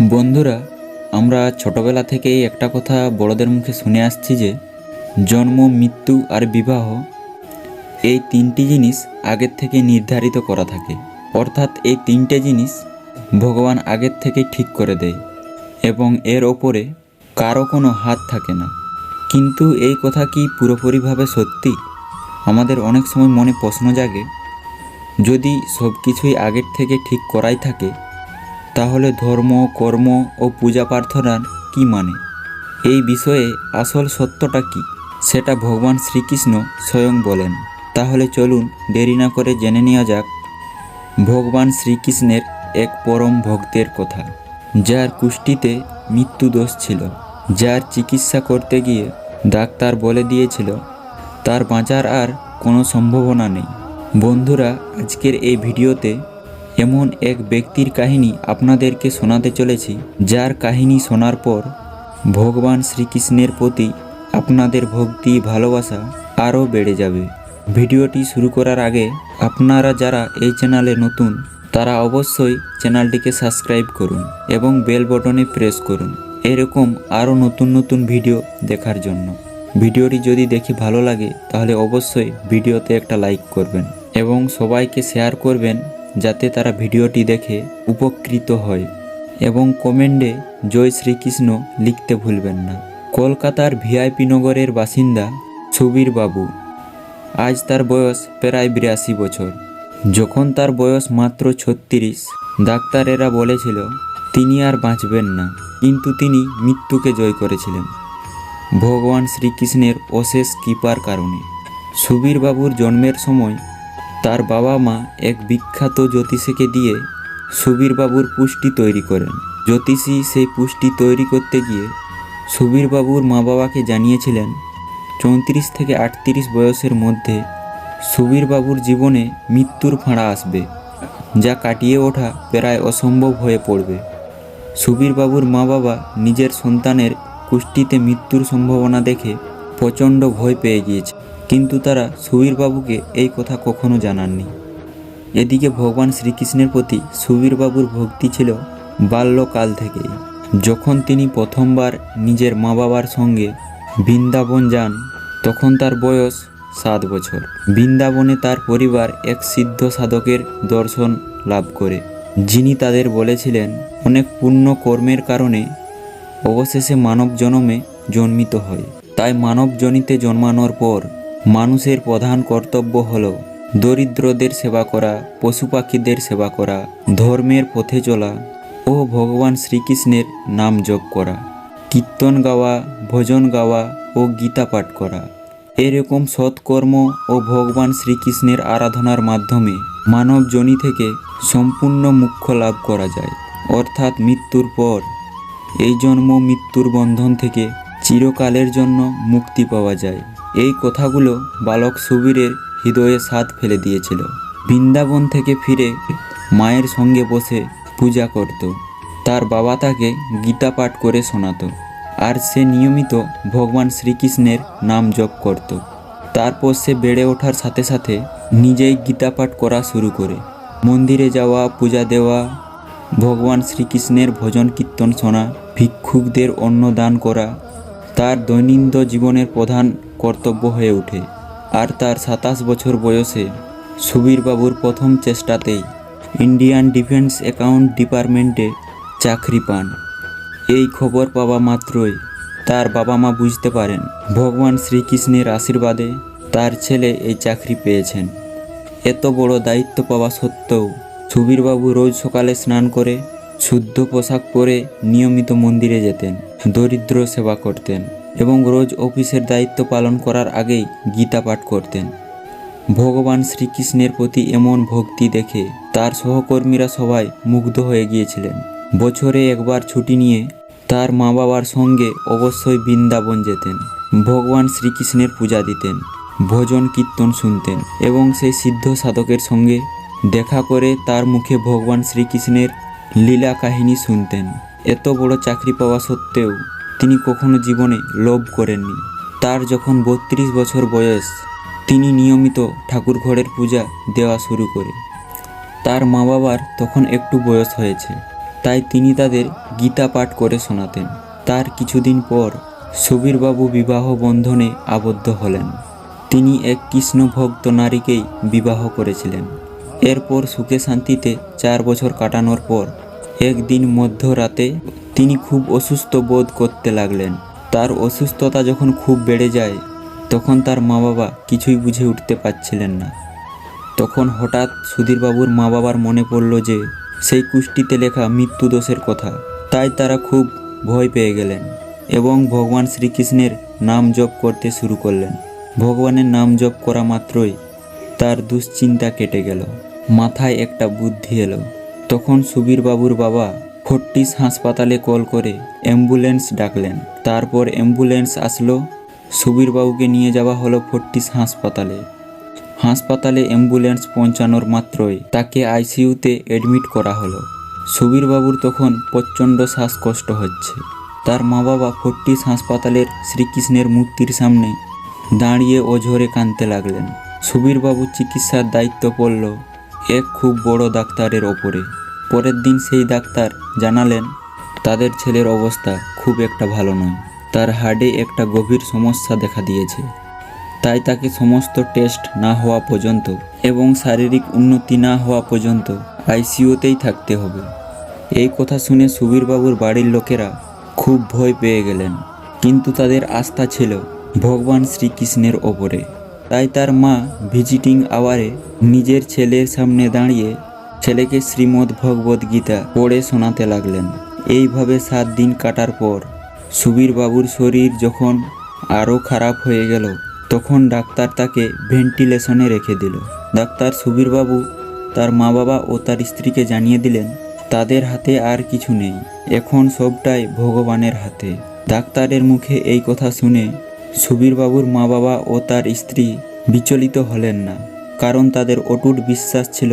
বন্ধুরা, আমরা ছোটবেলা থেকেই একটা কথা বড়দের মুখে শুনে আসছি যে, জন্ম, মৃত্যু আর বিবাহ এই তিনটি জিনিস আগের থেকে নির্ধারিত করা থাকে। অর্থাৎ এই তিনটে জিনিস ভগবান আগের থেকে ঠিক করে দেয় এবং এর ওপরে কারও কোনো হাত থাকে না। কিন্তু এই কথা কি পুরোপুরিভাবে সত্যি? আমাদের অনেক সময় মনে প্রশ্ন জাগে, যদি সব কিছুই আগের থেকে ঠিক করাই থাকে তাহলে ধর্ম, কর্ম ও পূজা প্রার্থনার কি মানে? এই বিষয়ে আসল সত্যটা কি? সেটা ভগবান শ্রীকৃষ্ণ স্বয়ং বলেন। তাহলে চলুন দেরি না করে জেনে নেওয়া যাক ভগবান শ্রীকৃষ্ণের এক পরম ভক্তের কথা। যার কুষ্টিতে মৃত্যু দোষ ছিল, যার চিকিৎসা করতে গিয়ে ডাক্তার বলে দিয়েছিল, তার বাঁচার আর কোনো সম্ভাবনা নেই। বন্ধুরা, আজকের এই ভিডিওতে এমন এক ব্যক্তির কাহিনী আপনাদেরকে শোনাতে চলেছি, যার কাহিনী শোনার পর ভগবান শ্রীকৃষ্ণের প্রতি আপনাদের ভক্তি, ভালোবাসা আরও বেড়ে যাবে। ভিডিওটি শুরু করার আগে আপনারা যারা এই চ্যানেলে নতুন, তারা অবশ্যই চ্যানেলটিকে সাবস্ক্রাইব করুন এবং বেল বটনে প্রেস করুন। এরকম আরও নতুন নতুন ভিডিও দেখার জন্য। ভিডিওটি যদি দেখে ভালো লাগে, তাহলে অবশ্যই ভিডিওতে একটা লাইক করবেন এবং সবাইকে শেয়ার করবেন যাতে তারা ভিডিওটি দেখে উপকৃত হয় এবং কমেন্টে জয় শ্রীকৃষ্ণ লিখতে ভুলবেন না। কলকাতার ভিআইপি নগরের বাসিন্দা সুবীর বাবু। আজ তার বয়স প্রায় বিরাশি বছর। যখন তার বয়স মাত্র ছত্রিশ, ডাক্তারেরা বলেছিল, তিনি আর বাঁচবেন না। কিন্তু তিনি মৃত্যুকে জয় করেছিলেন। ভগবান শ্রীকৃষ্ণের অশেষ কৃপার কারণে। সুবীরবাবুর জন্মের সময় তার বাবা মা এক বিখ্যাত জ্যোতিষীকে দিয়ে সুবীর বাবুর পুষ্টি তৈরি করেন। জ্যোতিষী সেই পুষ্টি তৈরি করতে গিয়ে সুবীর বাবুর মা বাবাকে জানিয়েছিলেন, চৌত্রিশ থেকে আটত্রিশ বয়সের মধ্যে সুবীর বাবুর জীবনে মৃত্যুর ফাঁড়া আসবে, যা কাটিয়ে ওঠা প্রায় অসম্ভব হয়ে পড়বে। সুবীর বাবুর মা বাবা নিজের সন্তানের কুষ্টিতে মৃত্যুর সম্ভাবনা দেখে প্রচণ্ড ভয় পেয়ে গিয়েছে। কিন্তু তারা সুবীর বাবুকে এই কথা কখনো জানাননি। এদিকে ভগবান শ্রীকৃষ্ণের প্রতি সুবীর বাবুর ভক্তি ছিল বাল্যকাল থেকেই। যখন তিনি প্রথমবার নিজের মা বাবার সঙ্গে বৃন্দাবন যান, তখন তার বয়স সাত বছর। বৃন্দাবনে তার পরিবার এক সিদ্ধ সাধকের দর্শন লাভ করে। যিনি তাদের বলেছিলেন, অনেক পুণ্য কর্মের কারণে অবশেষে মানব জনমে জন্মিত হয়। তাই মানব জনিতে জন্মানোর পর মানুষের প্রধান কর্তব্য হল দরিদ্রদের সেবা করা পশু পাখিদের সেবা করা, ধর্মের পথে চলা ও ভগবান শ্রীকৃষ্ণের নাম জপ করা, কীর্তন গাওয়া, ভজন গাওয়া ও গীতা পাঠ করা। এরকম সৎকর্ম ও ভগবান শ্রীকৃষ্ণের আরাধনার মাধ্যমে মানব জনি থেকে সম্পূর্ণ মুখ্য লাভ করা যায়। অর্থাৎ মৃত্যুর পর এই জন্ম মৃত্যুর বন্ধন থেকে চিরকালের জন্য মুক্তি পাওয়া যায়। এই কথাগুলো বালক সুবীরের হৃদয়ে স্বাদ ফেলে দিয়েছিল। বৃন্দাবন থেকে ফিরে মায়ের সঙ্গে বসে পূজা করত। তার বাবা তাকে গীতা পাঠ করে শোনাতো আর সে নিয়মিত ভগবান শ্রীকৃষ্ণের নাম জপ করত। তারপর সে বেড়ে ওঠার সাথে সাথে নিজেই গীতা পাঠ করা শুরু করে। মন্দিরে যাওয়া, পূজা দেওয়া, ভগবান শ্রীকৃষ্ণের ভজন কীর্তন শোনা, ভিক্ষুকদের অন্ন দান করা, তার দৈনন্দিন জীবনের প্রধান কর্তব্য হয়ে ওঠে। আর তার সাতাশ বছর বয়সে সুবীর বাবুর প্রথম চেষ্টাতেই ইন্ডিয়ান ডিফেন্স অ্যাকাউন্ট ডিপার্টমেন্টে চাকরি পান। এই খবর পাওয়া মাত্রই তার বাবা মা বুঝতে পারেন, ভগবান শ্রীকৃষ্ণের আশীর্বাদে তার ছেলে এই চাকরি পেয়েছেন। এত বড় দায়িত্ব পাওয়া সত্ত্বেও সুবীরবাবু রোজ সকালে স্নান করে শুদ্ধ পোশাক পরে নিয়মিত মন্দিরে যেতেন, দরিদ্র সেবা করতেন। এবং রোজ অফিসের দায়িত্ব পালন করার আগেই গীতা পাঠ করতেন। ভগবান শ্রীকৃষ্ণের প্রতি এমন ভক্তি দেখে তার সহকর্মীরা সবাই মুগ্ধ হয়ে গিয়েছিলেন। বছরে একবার ছুটি নিয়ে তার মা বাবার সঙ্গে অবশ্যই বৃন্দাবন যেতেন। ভগবান শ্রীকৃষ্ণের পূজা দিতেন, ভজন কীর্তন শুনতেন এবং সেই সিদ্ধ সাধকের সঙ্গে দেখা করে তার মুখে ভগবান শ্রীকৃষ্ণের লীলা কাহিনী শুনতেন। এত বড় চাকরি পাওয়া সত্ত্বেও তিনি কখনো জীবনে লোভ করেননি। তার যখন বত্রিশ বছর বয়স, তিনি নিয়মিত ঠাকুর ঘরের পূজা দেওয়া শুরু করে। তার মা বাবার তখন একটু বয়স হয়েছে, তাই তিনি তাদের গীতা পাঠ করে শোনাতেন। তার কিছুদিন পর সুবীরবাবু বিবাহ বন্ধনে আবদ্ধ হলেন। তিনি এক কৃষ্ণভক্ত নারীকেই বিবাহ করেছিলেন। এরপর সুখে শান্তিতে চার বছর কাটানোর পর একদিন মধ্যরাতে তিনি খুব অসুস্থ বোধ করতে লাগলেন। তার অসুস্থতা যখন খুব বেড়ে যায়, তখন তার মা বাবা কিছুই বুঝে উঠতে পারছিলেন না। তখন হঠাৎ সুধীরবাবুর মা বাবার মনে পড়ল যে, সেই কুষ্টিতে লেখা মৃত্যু দোষের কথা। তাই তারা খুব ভয় পেয়ে গেলেন এবং ভগবান শ্রীকৃষ্ণের নাম জপ করতে শুরু করলেন। ভগবানের নাম জপ করা মাত্রই তার দুশ্চিন্তা কেটে গেল। মাথায় একটা বুদ্ধি এলো। তখন সুবীরবাবুর বাবা ফোর্টিস হাসপাতালে কল করে অ্যাম্বুলেন্স ডাকলেন। তারপর অ্যাম্বুলেন্স আসলো, সুবীরবাবুকে নিয়ে যাওয়া হলো ফোর্টিস হাসপাতালে। হাসপাতালে অ্যাম্বুলেন্স পৌঁছানোর মাত্রই তাকে আইসিইউতে অ্যাডমিট করা হলো। সুবীরবাবুর তখন প্রচণ্ড শ্বাসকষ্ট হচ্ছে। তার মা বাবা ফোর্টিস হাসপাতালের শ্রীকৃষ্ণের মূর্তির সামনে দাঁড়িয়ে অঝরে কাঁদতে লাগলেন। সুবীরবাবু চিকিৎসার দায়িত্ব পড়ল এক খুব বড় ডাক্তারের ওপরে। পরের দিন সেই ডাক্তার জানালেন, তাদের ছেলের অবস্থা খুব একটা ভালো নয়। তার হার্টে একটা গভীর সমস্যা দেখা দিয়েছে। তাই তাকে সমস্ত টেস্ট না হওয়া পর্যন্ত এবং শারীরিক উন্নতি না হওয়া পর্যন্ত আইসিইউতেই থাকতে হবে। এই কথা শুনে সুবীরবাবুর বাড়ির লোকেরা খুব ভয় পেয়ে গেলেন। কিন্তু তাদের আস্থা ছিল ভগবান শ্রীকৃষ্ণের ওপরে। তাই তার মা ভিজিটিং আওয়ারে নিজের ছেলের সামনে দাঁড়িয়ে ছেলেকে শ্রীমদ্ ভগবদ্ গীতা পড়ে শোনাতে লাগলেন। এইভাবে সাত দিন কাটার পর সুবীরবাবুর শরীর যখন আরও খারাপ হয়ে গেল, তখন ডাক্তার তাকে ভেন্টিলেশনে রেখে দিল। ডাক্তার সুবীরবাবু তার মা বাবা ও তার স্ত্রীকে জানিয়ে দিলেন, তাদের হাতে আর কিছু নেই। এখন সবটাই ভগবানের হাতে। ডাক্তারের মুখে এই কথা শুনে সুবীরবাবুর মা বাবা ও তার স্ত্রী বিচলিত হলেন না, কারণ তাদের অটুট বিশ্বাস ছিল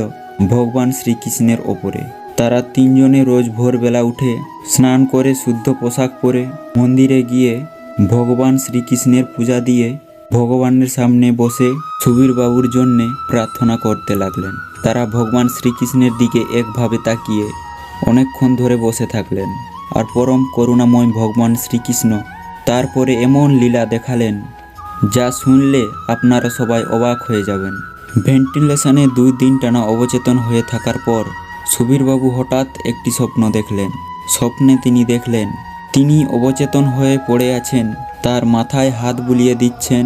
ভগবান শ্রীকৃষ্ণের ওপরে। তারা তিনজনে রোজ ভোরবেলা উঠে স্নান করে শুদ্ধ পোশাক পরে মন্দিরে গিয়ে ভগবান শ্রীকৃষ্ণের পূজা দিয়ে ভগবানের সামনে বসে সুবীরবাবুর জন্যে প্রার্থনা করতে লাগলেন। তারা ভগবান শ্রীকৃষ্ণের দিকে একভাবে তাকিয়ে অনেকক্ষণ ধরে বসে থাকলেন। আর পরম করুণাময় ভগবান শ্রীকৃষ্ণ তারপরে এমন লীলা দেখালেন, যা শুনলে আপনারা সবাই অবাক হয়ে যাবেন। ভেন্টিলেশনে দুই দিন টানা অবচেতন হয়ে থাকার পর সুবীরবাবু হঠাৎ একটি স্বপ্ন দেখলেন। স্বপ্নে তিনি দেখলেন, তিনি অবচেতন হয়ে পড়ে আছেন, তার মাথায় হাত বুলিয়ে দিচ্ছেন,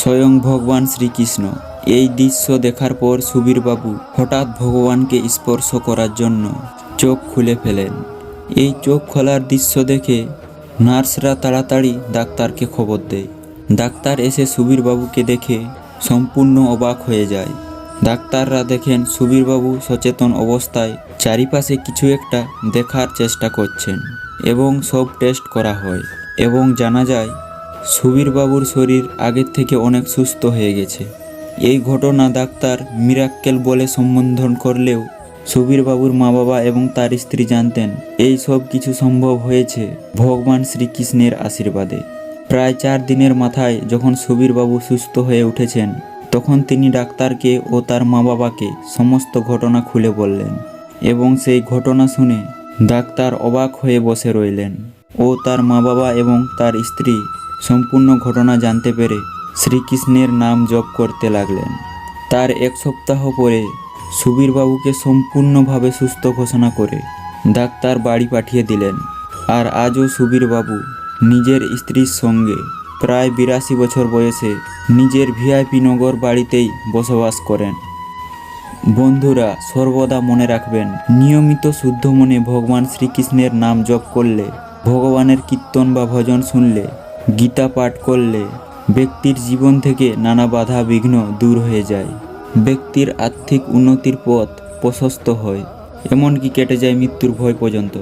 স্বয়ং ভগবান শ্রীকৃষ্ণ। এই দৃশ্য দেখার পর সুবীরবাবু হঠাৎ ভগবানকে স্পর্শ করার জন্য চোখ খুলে ফেলেন। এই চোখ খোলার দৃশ্য দেখে নার্সরা তাড়াতাড়ি ডাক্তারকে খবর দেয়। ডাক্তার এসে সুবীরবাবুকে দেখে সম্পূর্ণ অবাক হয়ে যায়। ডাক্তাররা দেখেন সুবীরবাবু সচেতন অবস্থায় চারিপাশে কিছু একটা দেখার চেষ্টা করছেন এবং সব টেস্ট করা হয় এবং জানা যায় সুবীরবাবুর শরীর আগের থেকে অনেক সুস্থ হয়ে গেছে। এই ঘটনা ডাক্তার মিরাক্কেল বলে সম্বোধন করলেও সুবীরবাবুর মা বাবা এবং তার স্ত্রী জানতেন, এই সব কিছু সম্ভব হয়েছে ভগবান শ্রীকৃষ্ণের আশীর্বাদে। প্রায় চার দিনের মাথায় যখন সুবীরবাবু সুস্থ হয়ে উঠেছেন, তখন তিনি ডাক্তারকে ও তার মা বাবাকে সমস্ত ঘটনা খুলে বললেন এবং সেই ঘটনা শুনে ডাক্তার অবাক হয়ে বসে রইলেন ও তার মা বাবা এবং তার স্ত্রী সম্পূর্ণ ঘটনা জানতে পেরে শ্রীকৃষ্ণের নাম জপ করতে লাগলেন। তার এক সপ্তাহ পরে সুবীরবাবুকে সম্পূর্ণভাবে সুস্থ ঘোষণা করে ডাক্তার বাড়ি পাঠিয়ে দিলেন। আর আজও সুবীরবাবু নিজের স্ত্রীর সঙ্গে প্রায় বিরাশি বছর বয়সে নিজের ভিআইপি নগর বাড়িতেই বসবাস করেন। বন্ধুরা, সর্বদা মনে রাখবেন, নিয়মিত শুদ্ধ মনে ভগবান শ্রীকৃষ্ণের নাম জপ করলে, ভগবানের কীর্তন বা ভজন শুনলে, গীতা পাঠ করলে, ব্যক্তির জীবন থেকে নানা বাধা বিঘ্ন দূর হয়ে যায়। ব্যক্তির আর্থিক উন্নতির পথ প্রশস্ত হয়, এমনকি কেটে যায় মৃত্যুর ভয় পর্যন্ত।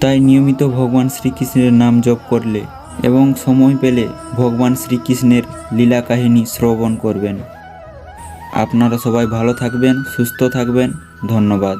তাই নিয়মিত ভগবান শ্রীকৃষ্ণের নাম জপ করলে এবং সময় পেলে ভগবান শ্রীকৃষ্ণের লীলা কাহিনী শ্রবণ করবেন। আপনারা সবাই ভালো থাকবেন, সুস্থ থাকবেন। ধন্যবাদ।